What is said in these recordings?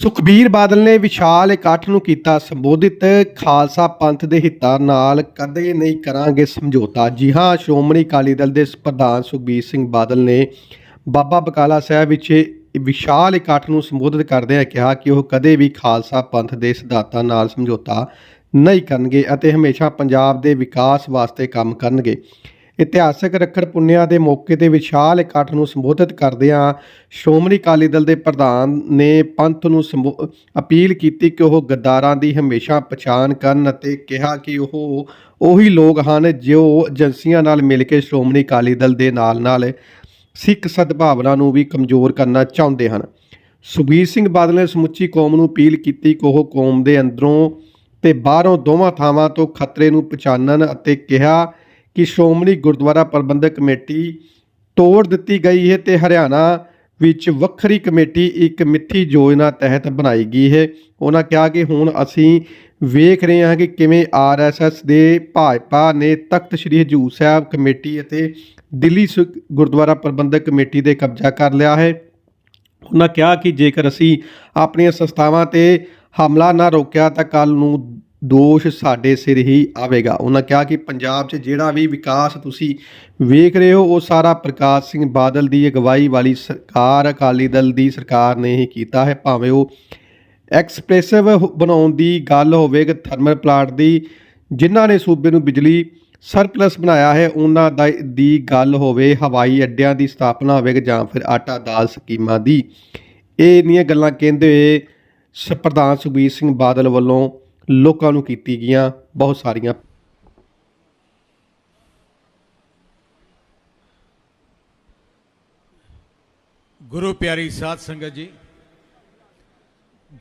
ਸੁਖਬੀਰ ਬਾਦਲ ਨੇ ਵਿਸ਼ਾਲ ਇਕੱਠ ਨੂੰ ਕੀਤਾ ਸੰਬੋਧਿਤ। ਖਾਲਸਾ ਪੰਥ ਦੇ ਹਿੱਤਾਂ ਨਾਲ ਕਦੇ ਨਹੀਂ ਕਰਾਂਗੇ ਸਮਝੌਤਾ। ਜੀ ਹਾਂ, ਸ਼੍ਰੋਮਣੀ ਅਕਾਲੀ ਦਲ ਦੇ ਪ੍ਰਧਾਨ ਸੁਖਬੀਰ ਸਿੰਘ ਬਾਦਲ ਨੇ ਬਾਬਾ ਬਕਾਲਾ ਸਾਹਿਬ ਵਿੱਚ ਵਿਸ਼ਾਲ ਇਕੱਠ ਨੂੰ ਸੰਬੋਧਿਤ ਕਰਦਿਆਂ ਕਿਹਾ ਕਿ ਉਹ ਕਦੇ ਵੀ ਖਾਲਸਾ ਪੰਥ ਦੇ ਸਿਧਾਂਤਾਂ ਨਾਲ ਸਮਝੌਤਾ ਨਹੀਂ ਕਰਨਗੇ ਅਤੇ ਹਮੇਸ਼ਾ ਪੰਜਾਬ ਦੇ ਵਿਕਾਸ ਵਾਸਤੇ ਕੰਮ ਕਰਨਗੇ। ਇਤਿਹਾਸਕ ਰੱਖੜ ਪੁੰਨਿਆ ਦੇ ਮੌਕੇ ਤੇ ਵਿਸ਼ਾਲ ਇਕੱਠ ਨੂੰ ਸੰਬੋਧਿਤ ਕਰਦਿਆਂ ਸ਼੍ਰੋਮਣੀ ਅਕਾਲੀ ਦਲ ਦੇ ਪ੍ਰਧਾਨ ਨੇ ਪੰਥ ਨੂੰ ਸੰਬੋ- ਅਪੀਲ ਕੀਤੀ ਕਿ ਉਹ ਗੱਦਾਰਾਂ ਦੀ ਹਮੇਸ਼ਾ ਪਛਾਣ ਕਰਨ ਅਤੇ ਕਿਹਾ ਕਿ ਉਹ ਉਹੀ ਲੋਕ ਹਨ ਜੋ ਏਜੰਸੀਆਂ ਨਾਲ ਮਿਲ ਕੇ ਸ਼੍ਰੋਮਣੀ ਅਕਾਲੀ ਦਲ ਦੇ ਨਾਲ-ਨਾਲ ਸਿੱਖ ਸਦਭਾਵਨਾ ਨੂੰ ਵੀ ਕਮਜ਼ੋਰ ਕਰਨਾ ਚਾਹੁੰਦੇ ਹਨ। ਸੁਖਬੀਰ ਸਿੰਘ ਬਾਦਲ ਨੇ ਸਮੁੱਚੀ ਕੌਮ ਨੂੰ ਅਪੀਲ ਕੀਤੀ ਕਿ ਉਹ ਕੌਮ ਦੇ ਅੰਦਰੋਂ ਤੇ ਬਾਹਰੋਂ ਦੋਵਾਂ ਥਾਵਾਂ ਤੋਂ ਖਤਰੇ ਨੂੰ ਪਛਾਣਨ ਅਤੇ ਕਿਹਾ ਕਿ ਸ਼੍ਰੋਮਣੀ ਗੁਰਦੁਆਰਾ ਪ੍ਰਬੰਧਕ ਕਮੇਟੀ ਤੋੜ ਦਿੱਤੀ ਗਈ ਹੈ ਤੇ ਹਰਿਆਣਾ ਵਿੱਚ ਵੱਖਰੀ ਕਮੇਟੀ ਇੱਕ ਮਿੱਥੀ ਯੋਜਨਾ ਤਹਿਤ ਬਣਾਈ ਗਈ ਹੈ। ਉਹਨਾਂ ਕਿਹਾ ਕਿ ਹੁਣ ਅਸੀਂ ਵੇਖ ਰਹੇ ਹਾਂ ਕਿ ਕਿਵੇਂ ਆਰਐਸਐਸ ਦੇ ਭਾਜਪਾ ਨੇ ਤਖਤ ਸ੍ਰੀ ਹਜੂਰ ਸਾਹਿਬ ਕਮੇਟੀ ਅਤੇ ਦਿੱਲੀ ਸਿੱਖ ਗੁਰਦੁਆਰਾ ਪ੍ਰਬੰਧਕ ਕਮੇਟੀ ਦੇ ਕਬਜ਼ਾ ਕਰ ਲਿਆ ਹੈ। ਉਹਨਾਂ ਕਿਹਾ ਕਿ ਜੇਕਰ ਅਸੀਂ ਆਪਣੀਆਂ ਸੰਸਥਾਵਾਂ ਤੇ ਹਮਲਾ ਨਾ ਰੋਕਿਆ ਤਾਂ ਕੱਲ ਨੂੰ ਦੋਸ਼ ਸਾਡੇ ਸਿਰ ਹੀ ਆਵੇਗਾ। ਉਹਨਾਂ ਕਿਹਾ ਕਿ ਪੰਜਾਬ 'ਚ ਜਿਹੜਾ ਵੀ ਵਿਕਾਸ ਤੁਸੀਂ ਵੇਖ ਰਹੇ ਹੋ, ਉਹ ਸਾਰਾ ਪ੍ਰਕਾਸ਼ ਸਿੰਘ ਬਾਦਲ ਦੀ ਅਗਵਾਈ ਵਾਲੀ ਸਰਕਾਰ, ਅਕਾਲੀ ਦਲ ਦੀ ਸਰਕਾਰ ਨੇ ਹੀ ਕੀਤਾ ਹੈ। ਭਾਵੇਂ ਉਹ ਐਕਸਪ੍ਰੈਸਿਵ ਬਣਾਉਣ ਦੀ ਗੱਲ ਹੋਵੇ ਕਿ ਥਰਮਲ ਪਲਾਂਟ ਦੀ, ਜਿਨ੍ਹਾਂ ਨੇ ਸੂਬੇ ਨੂੰ ਬਿਜਲੀ ਸਰਪਲਸ ਬਣਾਇਆ ਹੈ, ਉਹਨਾਂ ਦਾ ਦੀ ਗੱਲ ਹੋਵੇ, ਹਵਾਈ ਅੱਡਿਆਂ ਦੀ ਸਥਾਪਨਾ ਹੋਵੇ ਜਾਂ ਫਿਰ ਆਟਾ ਦਾਲ ਸਕੀਮਾਂ ਦੀ। ਇਹ ਇੰਨੀਆਂ ਗੱਲਾਂ ਕਹਿੰਦੇ ਹੋਏ ਸ- ਪ੍ਰਧਾਨ ਸੁਖਬੀਰ ਸਿੰਘ ਬਾਦਲ ਵੱਲੋਂ ਲੋਕਾਂ ਨੂੰ ਕੀਤੀ ਗਈਆਂ ਬਹੁਤ ਸਾਰੀਆਂ ਗੁਰੂ ਪਿਆਰੀ ਸਾਧ ਸੰਗਤ ਜੀ,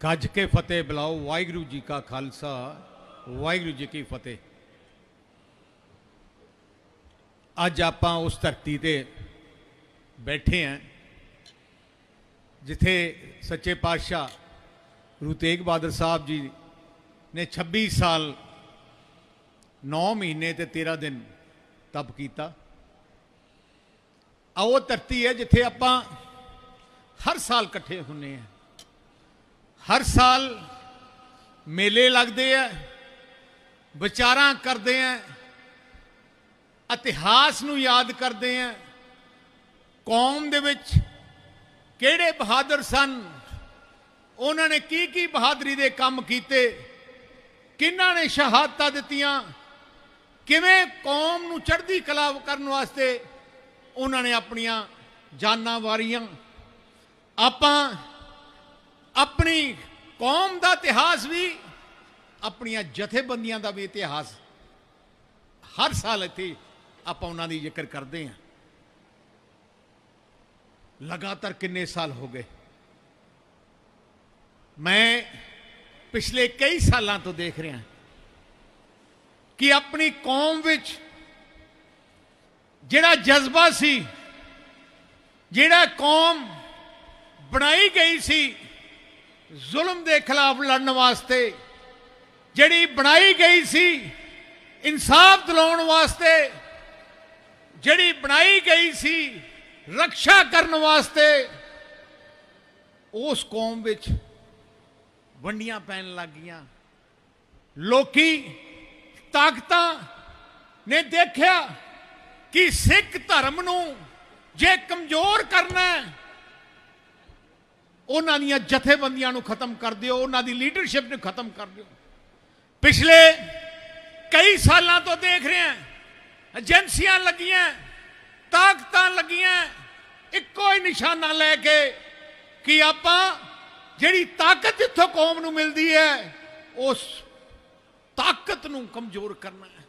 ਗੱਜ ਕੇ ਫਤਿਹ ਬੁਲਾਓ, ਵਾਹਿਗੁਰੂ ਜੀ ਕਾ ਖਾਲਸਾ, ਵਾਹਿਗੁਰੂ ਜੀ ਕੀ ਫਤਿਹ। ਅੱਜ ਆਪਾਂ ਉਸ ਧਰਤੀ ਤੇ ਬੈਠੇ ਆਂ ਜਿੱਥੇ ਸੱਚੇ ਪਾਤਸ਼ਾਹ ਗੁਰੂ ਤੇਗ ਬਹਾਦਰ ਸਾਹਿਬ ਜੀ ਨੇ 26 ਸਾਲ 9 ਮਹੀਨੇ ਤੇ 13 ਦਿਨ ਤਪ ਕੀਤਾ। ਆ ਉਹ ਧਰਤੀ ਹੈ ਜਿੱਥੇ ਆਪਾਂ ਹਰ ਸਾਲ ਇਕੱਠੇ ਹੁੰਨੇ ਆ। ਹਰ ਸਾਲ ਮੇਲੇ ਲੱਗਦੇ ਆ, ਵਿਚਾਰਾਂ ਕਰਦੇ ਆ, ਇਤਿਹਾਸ ਨੂੰ ਯਾਦ ਕਰਦੇ ਆ। ਕੌਮ ਦੇ ਵਿੱਚ ਕਿਹੜੇ ਬਹਾਦਰ ਸਨ, ਉਹਨਾਂ ਨੇ ਕੀ ਕੀ ਬਹਾਦਰੀ ਦੇ ਕੰਮ ਕੀਤੇ ਕਿਹਨਾਂ ਨੇ ਸ਼ਹਾਦਤਾਂ ਦਿੱਤੀਆਂ? ਕਿਵੇਂ ਕੌਮ ਨੂੰ ਚੜ੍ਹਦੀ ਕਲਾ ਕਰਨ ਵਾਸਤੇ ਉਹਨਾਂ ਨੇ ਆਪਣੀਆਂ ਜਾਨਾਂ ਵਾਰੀਆਂ? ਆਪਾਂ ਆਪਣੀ ਕੌਮ ਦਾ ਇਤਿਹਾਸ ਵੀ ਆਪਣੀਆਂ ਜਥੇਬੰਦੀਆਂ ਦਾ ਵੀ ਇਤਿਹਾਸ ਹਰ ਸਾਲ ਇੱਥੇ ਆਪਾਂ ਉਹਨਾਂ ਦੀ ਜ਼ਿਕਰ ਕਰਦੇ ਹਾਂ। ਲਗਾਤਾਰ ਕਿੰਨੇ ਸਾਲ ਹੋ ਗਏ? ਮੈਂ ਪਿਛਲੇ ਕਈ ਸਾਲਾਂ ਤੋਂ ਦੇਖ ਰਿਹਾ ਕਿ ਆਪਣੀ ਕੌਮ ਵਿੱਚ ਜਿਹੜਾ ਜਜ਼ਬਾ ਸੀ, ਜਿਹੜਾ ਕੌਮ ਬਣਾਈ ਗਈ ਸੀ, ਜ਼ੁਲਮ ਦੇ ਖਿਲਾਫ ਲੜਨ ਵਾਸਤੇ, ਜਿਹੜੀ ਬਣਾਈ ਗਈ ਸੀ, ਇਨਸਾਫ ਦਿਲਾਉਣ ਵਾਸਤੇ, ਜਿਹੜੀ ਬਣਾਈ ਗਈ ਸੀ ਰੱਖਿਆ ਕਰਨ ਵਾਸਤੇ, ਉਸ ਕੌਮ ਵਿੱਚ ਵੰਡੀਆਂ ਪੈਣ ਲੱਗ ਗਈਆਂ। ਲੋਕੀ ਤਾਕਤਾਂ ਨੇ ਦੇਖਿਆ ਕਿ ਸਿੱਖ ਧਰਮ ਨੂੰ ਜੇ ਕਮਜ਼ੋਰ ਕਰਨਾ ਉਹਨਾਂ ਦੀਆਂ ਜਥੇਬੰਦੀਆਂ ਨੂੰ ਖਤਮ ਕਰ ਦਿਓ, ਉਹਨਾਂ ਦੀ ਲੀਡਰਸ਼ਿਪ ਨੂੰ ਖਤਮ ਕਰ ਦਿਓ। ਪਿਛਲੇ ਕਈ ਸਾਲਾਂ ਤੋਂ ਦੇਖ ਰਹੇ ਹਾਂ, ਏਜੰਸੀਆਂ ਲੱਗੀਆਂ, ਤਾਕਤਾਂ ਲੱਗੀਆਂ, ਇੱਕੋ ਹੀ ਨਿਸ਼ਾਨਾ ਲੈ ਕੇ ਕਿ ਆਪਾਂ ਜਿਹੜੀ ਤਾਕਤ ਜਿੱਥੋਂ ਕੌਮ ਨੂੰ ਮਿਲਦੀ ਹੈ ਉਸ ਤਾਕਤ ਨੂੰ ਕਮਜ਼ੋਰ ਕਰਨਾ ਹੈ।